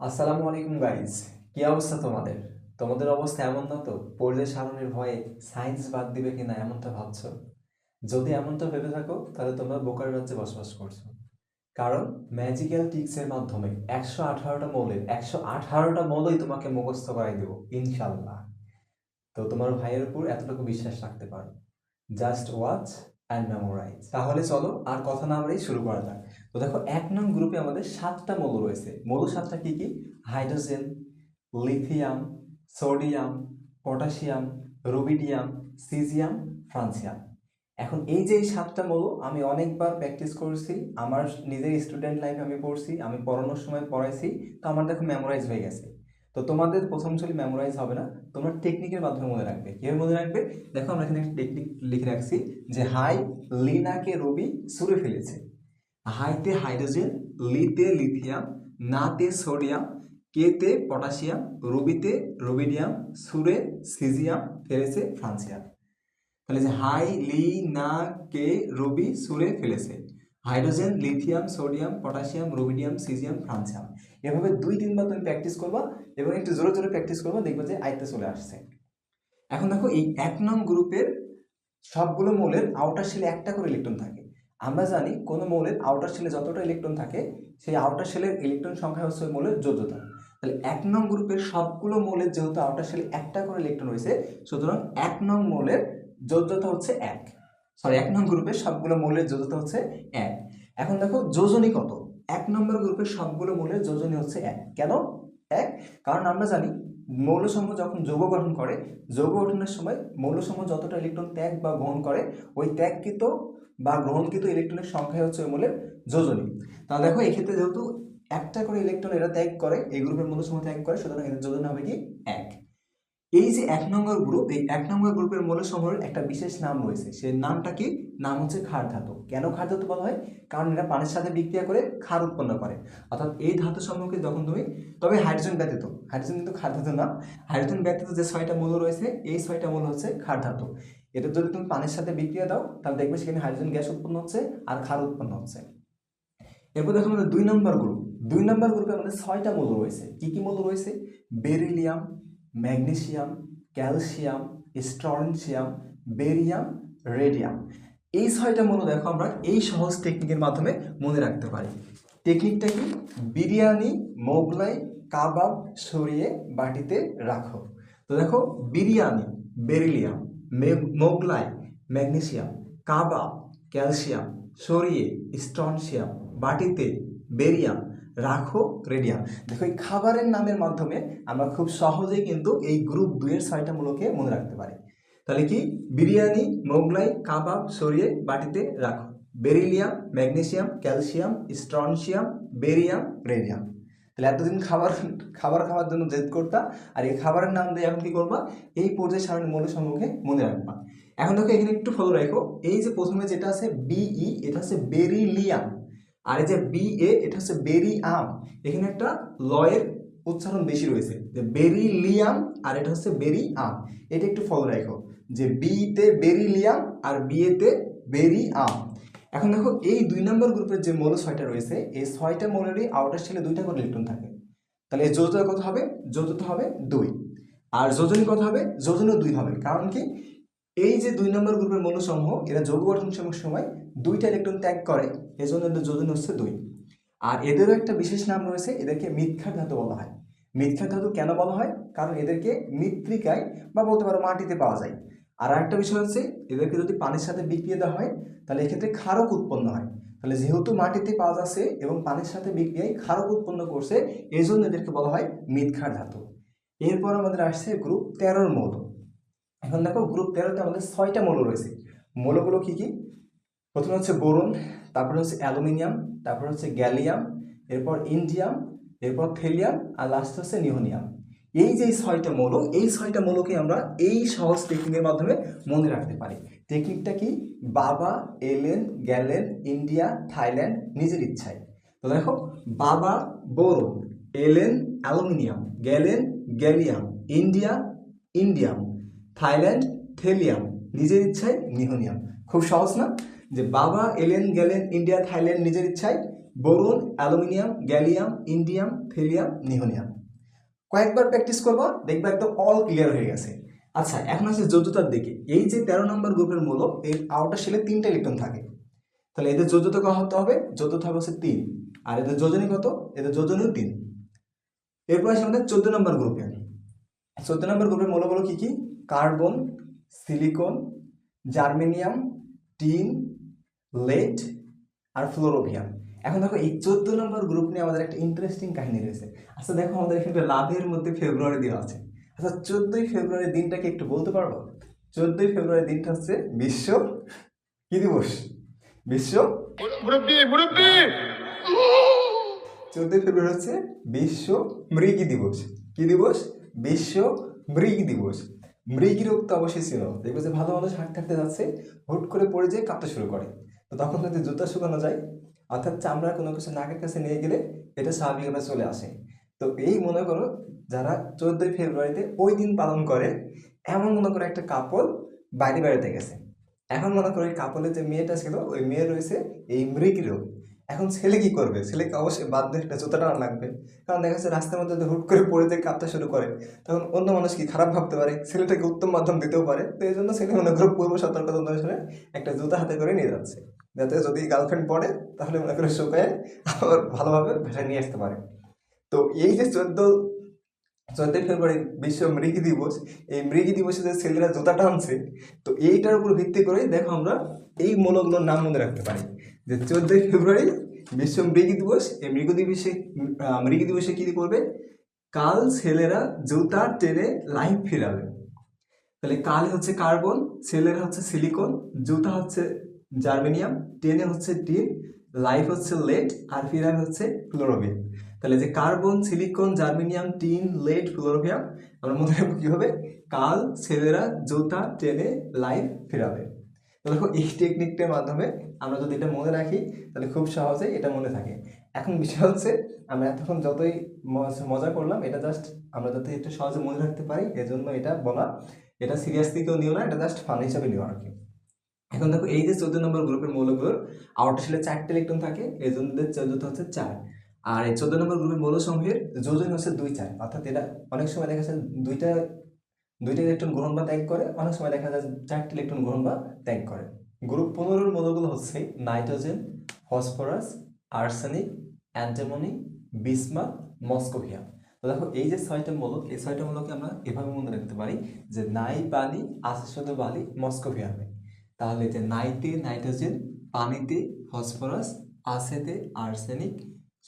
আসসালামু আলাইকুম গাইজ কি অবস্থা তোমাদের? তোমাদের অবস্থা এমন না তো? পড়লে সারণের ভয়ে সায়েন্স বাদ দিবে কিনা এমনটা ভাবছ? যদি এমনটা ভেবে থাকো, তাহলে তোমরা বোকার রাজ্যে বসবাস করছ। কারণ ম্যাজিক্যাল টিক্সের মাধ্যমে একশো আঠারোটা মৌলের, একশো আঠারোটা মৌলই তোমাকে মুখস্থ করাই দেবো ইনশাল্লাহ তো তোমার ভাইয়ের উপর এতটুকু বিশ্বাস রাখতে পারো। জাস্ট ওয়াচ অ্যান্ড মেমোরাইজ তাহলে চলো আর কথা না বাড়িয়ে শুরু করা যাক। তো দেখো, এক নং গ্রুপে আমাদের সাতটা মৌল রয়েছে। মৌল সাতটা কি কি? Hydrogen, lithium, sodium, potassium, rubidium, caesium, francium. এখন এই যে সাতটা মৌল আমি অনেকবার প্র্যাকটিস করছি, আমার নিজের স্টুডেন্ট লাইফে আমি পড়ছি, আমি পড়ানোর সময় পড়াইছি, তো আমার দেখো মেমোরাইজ হয়ে গেছে। তো তোমাদের প্রথম চলি মেমোরাইজ হবে না, তোমরা টেকনিকের মাধ্যমে মনে রাখবে। কীভাবে মনে রাখবে? দেখো আমরা এখানে একটা টেকনিক লিখে রাখছি যে হাই লিনাকে রবি সুরে ফেলেছে। হাইতে হাইড্রোজেন, লিতে লিথিয়াম, নাতে সোডিয়াম, কেতে পটাশিয়াম, রবিতে রুবিডিয়াম, সুরে সিজিয়াম, ফেলেছে ফ্রান্সিয়াম তাহলে যে হাই, লি, না, কে, রবি, সুরে ফেলেছে। Hydrogen, lithium, sodium, potassium, rubidium, caesium, francium. এভাবে দুই, তিনবার তুমি প্র্যাকটিস করবা এবং একটু জোরে জোরে প্র্যাকটিস করবা, দেখবে যে আয়ত্তে চলে আসছে। এখন দেখো এই এক নং গ্রুপের সবগুলো মৌলের আউটার শেলে একটা করে ইলেকট্রন থাকে। আমরা জানি কোনো মৌলের আউটার শেলে যতটা ইলেকট্রন থাকে, সেই আউটার শেলের ইলেকট্রন সংখ্যা হচ্ছে মৌলের যোজ্যতা। তাহলে এক নং গ্রুপের সবগুলো মৌলের যেহেতু আউটার শেলে একটা করে ইলেকট্রন রয়েছে, সুতরাং এক নং মৌলের যোজ্যতা হচ্ছে এক। সরি এক নং গ্রুপের সবগুলো মৌলের যোজ্যতা হচ্ছে এক। এখন দেখো যোজনী কত? এক নম্বর গ্রুপের সবগুলো মৌলের যোজনী হচ্ছে এক। কেন? এক, কারণ আমরা জানি মৌলসমূহ যখন যৌগ গঠন করে, যৌগ গঠনের সময় মৌলসমূহ যতটা ইলেকট্রন ত্যাগ বা গ্রহণ করে, ওই ত্যাগকৃত বা গ্রহণকৃত ইলেকট্রনের সংখ্যা হচ্ছে ওই মূলের যোজনী। তাহলে দেখো, এক্ষেত্রে যেহেতু একটা করে ইলেকট্রন এরা ত্যাগ করে, এই গ্রুপের মৌলসমূহ ত্যাগ করে, সুতরাং এদের যোজনী হবে কি? এক। এই যে এক নম্বর গ্রুপ এই এক নম্বর গ্রুপের মৌলসমূহের একটা বিশেষ নাম রয়েছে। সেই নামটা কি? নাম হচ্ছে ক্ষার ধাতু। কেন ক্ষার ধাতু বলা হয়? কারণ এরা পানির সাথে বিক্রিয়া করে ক্ষার উৎপন্ন করে। অর্থাৎ এই ধাতু সমূহকে যখন তুমি, তবে হাইড্রোজেন ব্যতীত হাইড্রোজেন কিন্তু ক্ষার ধাতু না হাইড্রোজেন ব্যতীত যে ছয়টা মৌল রয়েছে, এই ছয়টা মৌল হচ্ছে ক্ষার ধাতু। এটা যদি তুমি পানির সাথে বিক্রিয়া দাও, তাহলে দেখবে সেখানে হাইড্রোজেন গ্যাস উৎপন্ন হচ্ছে আর ক্ষার উৎপন্ন হচ্ছে। এরপর দেখো আমাদের দুই নম্বর গ্রুপ দুই নম্বর গ্রুপে আমাদের ছয়টা মৌল রয়েছে। কি কি মৌল রয়েছে? Beryllium magnesium, calcium, strontium, barium, radium. এই ছয়টা মৌল দেখো আমরা এই সহজ টেকনিকের মাধ্যমে মনে রাখতে পারি। টেকনিকটা কি? বিরিয়ানি, মোগলাই, কাবাব সরিয়ে বাটিতে রাখো। তো দেখো, biryani, beryllium Mughlai, magnesium, kabab, calcium সরিয়ে স্টনসিয়াম বাটিতে বেরিয়াম রাখো রেডিয়াম দেখো, এই খাবারের নামের মাধ্যমে আমরা খুব সহজেই কিন্তু এই গ্রুপ দুইয়ের ছয়টা মূলকে মনে রাখতে পারি। তাহলে কি? বিরিয়ানি, মোগলাই, কাবাব সরিয়ে বাটিতে রাখো। Beryllium, magnesium, calcium, strontium, barium, radium. তাহলে এতদিন খাবার খাবার খাওয়ার জন্য জেদ করতা, আর এই খাবারের নাম দিয়ে এখন কী করবা? এই পর্যায়ে সারণী মূল্য সম্মুখে মনে রাখবা। এখন দেখো, এখানে একটু ফলো রাখো। এই যে প্রথমে যেটা আছে বিই এটা হচ্ছে বেরিলিয়াম। আর এই যে বি এ এটা হচ্ছে বেরি আম। এখানে একটা লয়ের উচ্চারণ বেশি রয়েছে। যে বেরিলিয়াম আর এটা হচ্ছে বেরি আম। এটা একটু ফলো রাখো। যে বিতে বেরিলিয়াম আর বিএতে বেরি আম। এখন দেখো, এই দুই নম্বর গ্রুপের যে মৌল ছয়টা রয়েছে, এই ছয়টা মৌলেরই আউটার শেলে দুইটা করে ইলেকট্রন থাকে। তাহলে এই যৌথতা কত হবে? যৌথতা হবে দুই। আর যোজনী কত হবে? যোজনও দুই হবে। কারণ কি? এই যে দুই নম্বর গ্রুপের মৌলসমূহ, এরা যৌগ গঠন সময় দুইটা ইলেকট্রন ত্যাগ করে, এজন্য এদের যোজন হচ্ছে দুই। আর এদেরও একটা বিশেষ নাম রয়েছে, এদেরকে মিথ্যার ধাতু বলা হয়। মিথ্যার ধাতু কেন বলা হয়? কারণ এদেরকে মৃত্তিকায় বা বলতে পারো মাটিতে পাওয়া যায়। আর একটা বিষয় হচ্ছে, এদেরকে যদি পানির সাথে বিক্রিয়া দেওয়া হয়, তাহলে এক্ষেত্রে ক্ষারক উৎপন্ন হয়। তাহলে যেহেতু মাটিতে পাওয়া যাচ্ছে এবং পানির সাথে বিক্রিয়ায় ক্ষারক উৎপন্ন করছে এই জন্য এদেরকে বলা হয় মিথ্যার ধাতু। এরপর আমাদের আসছে গ্রুপ তেরোর মৌল। এখন দেখো গ্রুপ তেরোতে আমাদের ছয়টা মৌল রয়েছে। মৌলগুলো কি কি? প্রথমে হচ্ছে বোরন, তারপরে হচ্ছে অ্যালুমিনিয়াম, তারপর হচ্ছে গ্যালিয়াম, এরপর ইন্ডিয়াম, এরপর থেলিয়াম, আর লাস্ট হচ্ছে নিউনিয়াম এই যে ছয়টা মৌল, এই ছয়টা মৌলকে আমরা এই সহজ টেকনিকের মাধ্যমে মনে রাখতে পারি। টেকনিকটা কি? বাবা, এলেন, গ্যালেন, ইন্ডিয়া, থাইল্যান্ড, নিজের ইচ্ছায়। তো দেখো, বাবা, বোরন, এলেন, aluminium, gallon, gallium, India, indium, Thailand, thallium, নিজের ইচ্ছায় নিহনিয়াম খুব সহজ না? যে বাবা এলেন, গেলেন ইন্ডিয়া, থাইল্যান্ড নিজের ইচ্ছায়। Boron aluminium, gallium, indium, thallium, nihonium. কয়েকবার প্র্যাকটিস করবা, দেখবা একদম অল ক্লিয়ার হয়ে গেছে। আচ্ছা এখন আসছে যোজ্যতার দিকে। এই যে তেরো নম্বর গ্রুপের মূলক, এর আউটার শেলে তিনটা ইলেকট্রন থাকে। তাহলে এদের যোজ্যতা কত হবে? যোজ্যতা হবে হচ্ছে তিন। আর এদের যোজনী কত? এদের যোজনীও তিন। এরপর আসে আমাদের চোদ্দ নম্বর গ্রুপে। চোদ্দ নম্বর গ্রুপের মৌলগুলো কি কি? Carbon, silicon, germanium tin lead আর ফ্লোরোভিয়াম এখন দেখো এই চোদ্দ নম্বর গ্রুপ নিয়ে আমাদের একটা ইন্টারেস্টিং কাহিনী রয়েছে। আচ্ছা দেখো আমাদের এখানে লাভের মধ্যে ফেব্রুয়ারি দেওয়া আছে। আচ্ছা চোদ্দই ফেব্রুয়ারি দিনটাকে একটু বলতে পারব? চোদ্দই ফেব্রুয়ারি দিনটা হচ্ছে বিশ্ব কি দিবস? বিশ্ব চোদ্দই ফেব্রুয়ারি হচ্ছে বিশ্ব মৃগী দিবস। কি দিবস? বিশ্ব মৃগী দিবস। মৃগী রোগ তো অবশ্যই ছিল। দেখবে যে ভালো মানুষ হাঁটতে হাঁটতে যাচ্ছে, হুট করে পড়ে যেয়ে কাঁপতে শুরু করে। তো তখন যদি জুতা শুকানো যায়, অর্থাৎ চামড়া কোনো কিছু নাকের কাছে নিয়ে গেলে এটা স্বাভাবিকভাবে চলে আসে। তো এই মনে করো যারা চোদ্দই ফেব্রুয়ারিতে ওই দিন পালন করে, এমন মনে করো একটা কাপড় বাইরে বেড়াতে গেছে। এখন মনে করো ওই কাপড়ের যে মেয়েটা ছিল, ওই মেয়ে রয়েছে এই মৃগী রোগ এখন ছেলে কি করবে? ছেলেকে অবশ্যই বাধ্য একটা জুতা টানা লাগবে। কারণ দেখা যাচ্ছে রাস্তার মধ্যে যদি হুট করে পড়ে যায়, কাঁপতে শুরু করে। তখন অন্য মানুষ কি খারাপ ভাবতে পারে? ছেলেটাকে উত্তম মাধ্যম দিতেও পারে। তো এই জন্য ছেলে মনে করো পূর্ব সতর্কতা অনুসারে একটা জুতা হাতে করে নিয়ে যাচ্ছে। যাতে যদি গার্লফ্রেন্ড পড়ে, তাহলে মনে করে শুকায় আবার ভালোভাবে ভেসায় নিয়ে আসতে পারে। তো এই যে চোদ্দ চোদ্দই ফেব্রুয়ারি বিশ্ব মৃগী দিবস, এই মৃগী দিবসে যে ছেলেরা জুতা টানছে, তো এইটার উপর ভিত্তি করে দেখো আমরা এই মূলগুলোর নাম মনে রাখতে পারি। যে চোদ্দই ফেব্রুয়ারি বিশ্ব মৃগী দিবস, এই মৃগ দিবসে মৃগী দিবসে কি করবে? কাল ছেলেরা জুতা টেনে লাইফ ফেরাবে। তাহলে কাল হচ্ছে কার্বন, ছেলেরা হচ্ছে সিলিকন, জুতা হচ্ছে জার্মেনিয়াম, টেনে হচ্ছে টিন, লাইফ হচ্ছে লেট আর ফিরাবে হচ্ছে ফ্লোরোভিয়াম তাহলে যে carbon, silicon, germanium, tin lead flerovium আমরা মনে রাখব কি হবে? কাল ছেলেরা জুতা টেনে লাইফ ফেরাবে। দেখো এই টেকনিকটার মাধ্যমে আমরা যদি এটা মনে রাখি, তাহলে খুব সহজেই এটা মনে থাকে। এখন বিষয় হচ্ছে, আমরা এতক্ষণ যতই মজা করলাম, এটা জাস্ট আমরা যাতে একটু সহজে মনে রাখতে পারি, এজন্য এটা বলা। এটা সিরিয়াসলি কেউ নিও না, এটা জাস্ট ফান হিসাবে নিও আর কি এখন দেখো, এই যে চোদ্দ নম্বর গ্রুপের মৌলগুলোর আউট শেলে চারটে ইলেকট্রন থাকে এই জন্য হচ্ছে চার। আর এই চোদ্দ নম্বর গ্রুপের মৌল সমূহের যোজন হচ্ছে দুই চার। অর্থাৎ এটা অনেক সময় দেখা যায় দুইটা দুইটা ইলেকট্রন গ্রহণ বা ত্যাগ করে, অনেক সময় দেখা যায় চারটি ইলেকট্রন গ্রহণ বা ত্যাগ করে। গ্রুপ পনেরোর মৌলগুলো হচ্ছে nitrogen, phosphorus, arsenic, antimony bismuth moscovium. তো দেখো, এই যে ছয়টা মূলক এই ছয়টা মূলকে আমরা এভাবে মনে রাখতে পারি যে নাই পানি, আছে শুধু বালি মস্কোভিয়ামে তাহলে যে নাইতে নাইট্রোজেন, পানিতে ফসফরাস আসেতে আর্সেনিক,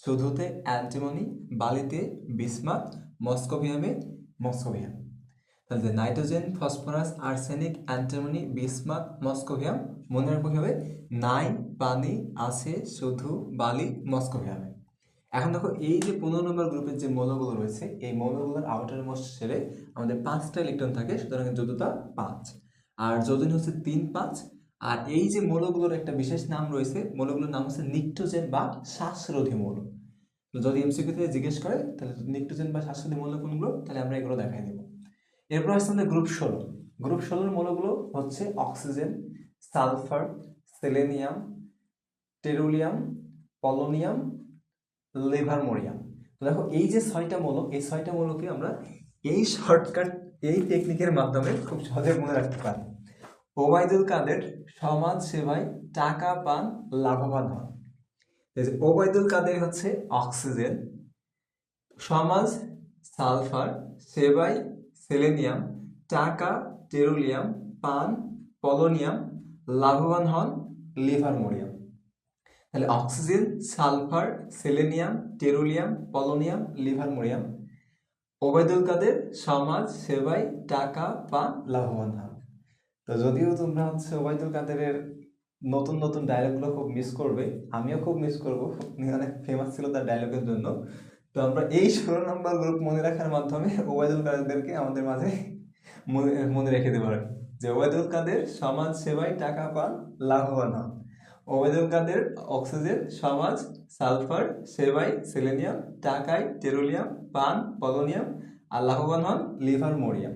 শুধুতে অ্যান্টিমনি, বালিতে বিসমাথ মস্কোভিয়ামে মস্কোভিয়াম তাহলে nitrogen, phosphorus, arsenic, antimony bismuth moscovium মনে রাখব হবে নাই, পানি, আছে, শুধু, বালি মস্কোভিয়ামে এখন দেখো, এই যে পনেরো নম্বর গ্রুপের যে মৌলগুলো রয়েছে, এই মৌলগুলোর আউটার মোস্ট শেলে আমাদের পাঁচটা ইলেকট্রন থাকে, সুতরাং যোজতা পাঁচ। আর যোজন হচ্ছে তিন পাঁচ। আর এই যে মৌলগুলোর একটা বিশেষ নাম রয়েছে, মৌলগুলোর নাম হচ্ছে নিক্টোজেন বা শ্বাসরোধী মৌল। যদি এমসিকিউ থেকে জিজ্ঞেস করে, তাহলে নিক্টোজেন বা শ্বাসরোধী মৌল কোনগুলো? তাহলে আমরা এগুলো দেখাই দেবো। এরপর আসছে আমাদের গ্রুপ ষোলো। গ্রুপ ষোলোর মৌলগুলো হচ্ছে oxygen sulphur, selenium, tellurium, polonium, livermorium. তো দেখো, এই যে ছয়টা মৌল, এই ছয়টা মৌলকে আমরা এই শর্টকাট এই টেকনিকের মাধ্যমে খুব সহজে মনে রাখতে পারি। ওবায়দুল কাদের সমাজ সেবায় টাকা পান লাভবান হন। ওবায়দুল কাদের হচ্ছে অক্সিজেন। সমাজ সালফার সেবাই সেলেনিয়াম, টাকা, টেরোলিয়াম, পান, পলোনিয়াম লাভবান হন লিভারমোরিয়াম তাহলে oxygen, sulphur, selenium, tellurium, polonium livermorium Obaidul Quader, সমাজ সেবায় টাকা, পান লাভবান হন। তো যদিও তোমরা হচ্ছে ওবায়দুল কাদেরের নতুন নতুন ডায়লগগুলো খুব মিস করবে, আমিও খুব মিস করব অনেক ফেমাস ছিল তার ডায়লগের জন্য। তো আমরা এই ষোলো নম্বর গ্রুপ মনে রাখার মাধ্যমে ওবায়দুল কাদেরকে আমাদের মাঝে মনে রেখে কি। যে ওবায়দুল কাদের সমাজ সেবায় টাকা পান লাভবান হন। ওবায়দুল কাদের অক্সিজেন, সমাজ, সালফার সেবাই সেলেনিয়াম টাকাই টেরোলিয়াম, পান, পলোনিয়াম আর লাভবান হন লিভার মোরিয়াম।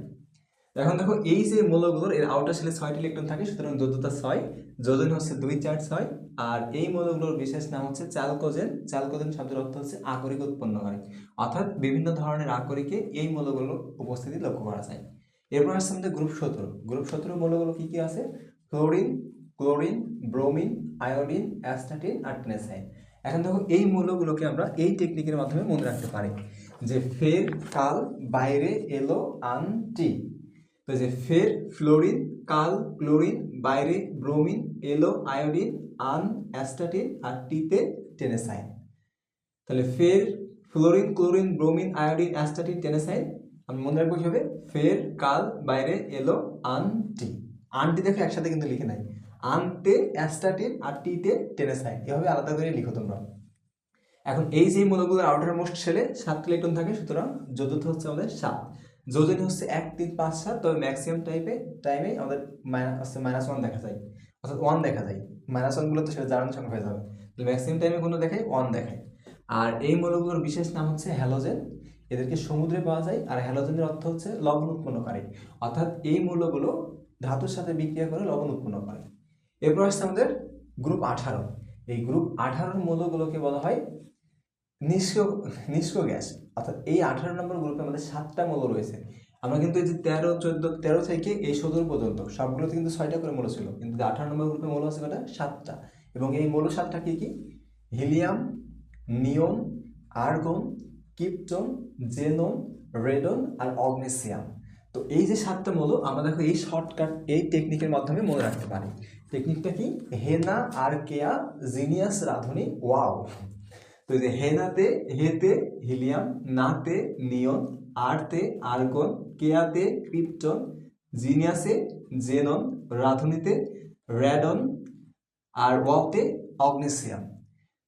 এখন দেখো, এই যে মৌলগুলোর, এর আউটার শেলে ছয়টি ইলেকট্রন থাকে, সুতরাং যোদ্ধতা ছয়, যোজন হচ্ছে দুই চার ছয়, আর এই মৌলগুলোর বিশেষ নাম হচ্ছে চ্যালকোজেন চালকোজেন শব্দের অর্থ হচ্ছে আকরিক উৎপন্ন করে অর্থাৎ বিভিন্ন ধরনের আকরিকে এই মৌলগুলোর উপস্থিতি লক্ষ্য করা যায়। এরপর আসছে আমাদের গ্রুপ সতেরো। গ্রুপ সতেরো মৌলগুলো কি কি আছে? Chlorine chlorine bromine iodine astatine আর টেনেসাইন এখন দেখো এই মৌলগুলোকে আমরা এই টেকনিকের মাধ্যমে মনে রাখতে পারি। যে ফের, কাল, বাইরে, এলো আন টি তো যে ফের ফ্লোরিন কাল ক্লোরিন বাইরে ব্রোমিন এলো আয়োডিন আন অ্যাস্টাটিন আর টিতে টেনেসাইন তাহলে ফের fluorine chlorine bromine iodine astatine tennessine আমি মনে রাখব কি হবে ফের, কাল, বাইরে, এলো, আনটি। আনটি দেখো, একসাথে কিন্তু লিখে নাই। আনতে অ্যাস্টাটিন আর টিতে টেনেসাইন এভাবে আলাদা করে লিখো তোমরা। এখন এই যে মৌলগুলোর আউটার মোস্ট শেলে সাতটা ইলেকট্রন থাকে, সুতরাং যৌথ হচ্ছে আমাদের সাত। যোজনী হচ্ছে এক, তিন, পাঁচ, সাত, তবে ম্যাক্সিমাম টাইপে টাইমে আমাদের মাইনাস হচ্ছে মাইনাস ওয়ান দেখা যায়। অর্থাৎ ওয়ান দেখা যায়। মাইনাস ওয়ানগুলো তো সেটা জার্মান সংখ্যা হয়ে যাবে। ম্যাক্সিমাম টাইমে কোনো দেখায় ওয়ান দেখায়। আর এই মৌলগুলোর বিশেষ নাম হচ্ছে হ্যালোজেন এদেরকে সমুদ্রে পাওয়া যায় আর হ্যালোজেনের অর্থ হচ্ছে লবণ উৎপন্নকারী অর্থাৎ এই মৌলগুলো ধাতুর সাথে বিক্রিয়া করে লবণ উৎপন্ন করে। এরপর আসছে আমাদের গ্রুপ আঠারো। এই গ্রুপ আঠারোর মৌলগুলোকে বলা হয় নিষ্ক্রিয় নিষ্ক্রিয় গ্যাস। অর্থাৎ এই আঠারো নম্বর গ্রুপে আমাদের সাতটা মৌল রয়েছে। আমরা কিন্তু এই যে তেরো, চোদ্দ, তেরো থেকে এই সতেরো পর্যন্ত সবগুলোতে কিন্তু ছয়টা করে মৌল ছিল। কিন্তু আঠারো নম্বর গ্রুপে মৌল আছে কটা? সাতটা। এবং এই মৌল সাতটা কি কি? Helium neon argon, krypton xenon radon আর অগনেসিয়াম। তো এই যে সাতটা মৌল, আমরা দেখো এই শর্টকাট, এই টেকনিকের মাধ্যমে মনে রাখতে পারি। টেকনিকটা কি? হেনা আর কেয়া জিনিয়াস, রাধুনি, ওয়াও। তো যে হেনাতে, হেতে, হিলিয়াম, নাতে, নিয়ন, আরতে, আর্গন, কেয়াতে, ক্রিপ্টন, জিনিয়াসে, জেনন, রাধুনিতে র্যাডন আর ওয়াতে অগনেসিয়াম।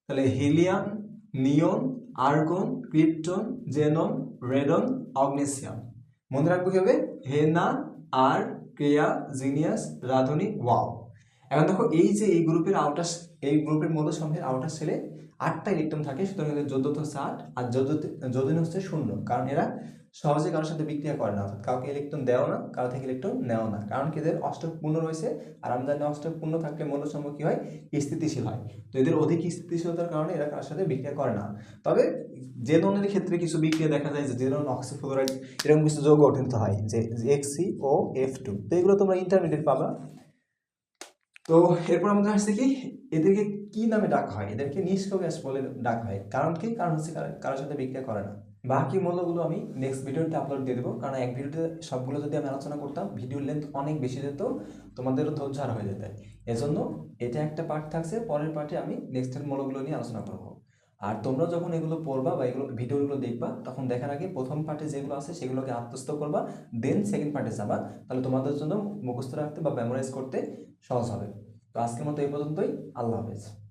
তাহলে helium, neon argon, krypton xenon radon, oganesson. মনে রাখব কি হবে? হেনা, আর, ক্রেয়া, জিনিয়াস, রাধুনি, ওয়াও। এখন দেখো, এই যে এই গ্রুপের আউটার এই গ্রুপের মূল সমূহের আউটার সেলে আটটা ইলেকট্রন থাকে, সুতরাং এদের যোদ্যত হচ্ছে আট, আর যোদিন হচ্ছে শূন্য, কারণ এরা সহজে কারোর সাথে বিক্রিয়া করে না, অর্থাৎ কাউকে ইলেকট্রন দেও না, কারও থেকে ইলেকট্রন নেওয়া না। কারণ কি এদের অষ্টক পূর্ণ রয়েছে, আর আমরা জানি পূর্ণ থাকলে মৌলসমূহ কি হয়? স্থিতিশীল হয়। তো এদের অধিক স্থিতিশীলতার কারণে এরা কারোর সাথে বিক্রিয়া করে না। তবে যে ধরনের ক্ষেত্রে কিছু বিক্রিয়া দেখা যায়, যে জেনন অক্সিফ্লোরাইড এরকম কিছু যৌগ গঠিত হয়, যে এক্সি ও এফ টু তো এগুলো তোমরা ইন্টারমিডিয়েট পাবা। তো এরপর আমাদের আসছে কি, এদেরকে কি নামে ডাকা হয়? এদেরকে নিষ্ক্রিয় গ্যাস বলে ডাকা হয়। কারণ কি? কারণ হচ্ছে কার- কারোর সাথে বিক্রিয়া করে না। বাকি মূল্যগুলো আমি নেক্সট ভিডিওতে আপলোড দিয়ে দেবো। কারণ এক ভিডিওতে সবগুলো যদি আমি আলোচনা করতাম ভিডিওর লেন্থ অনেক বেশি যেত, তোমাদেরও ধৈর্য হারা হয়ে যেত। এজন্য এটা একটা পার্ট থাকছে, পরের পার্টে আমি নেক্সটের মূল্যগুলো নিয়ে আলোচনা করব। আর তোমরা যখন এগুলো পড়বা বা এগুলো ভিডিওগুলো দেখবা, তখন দেখার আগে প্রথম পার্টে যেগুলো আছে, সেগুলোকে আত্মস্থ করবা দেন সেকেন্ড পার্টে যাবা। তাহলে তোমাদের জন্য মুখস্থ রাখতে বা মেমোরাইজ করতে সহজ হবে। তো আজকের মতো এই পর্যন্তই। আল্লাহ হাফেজ।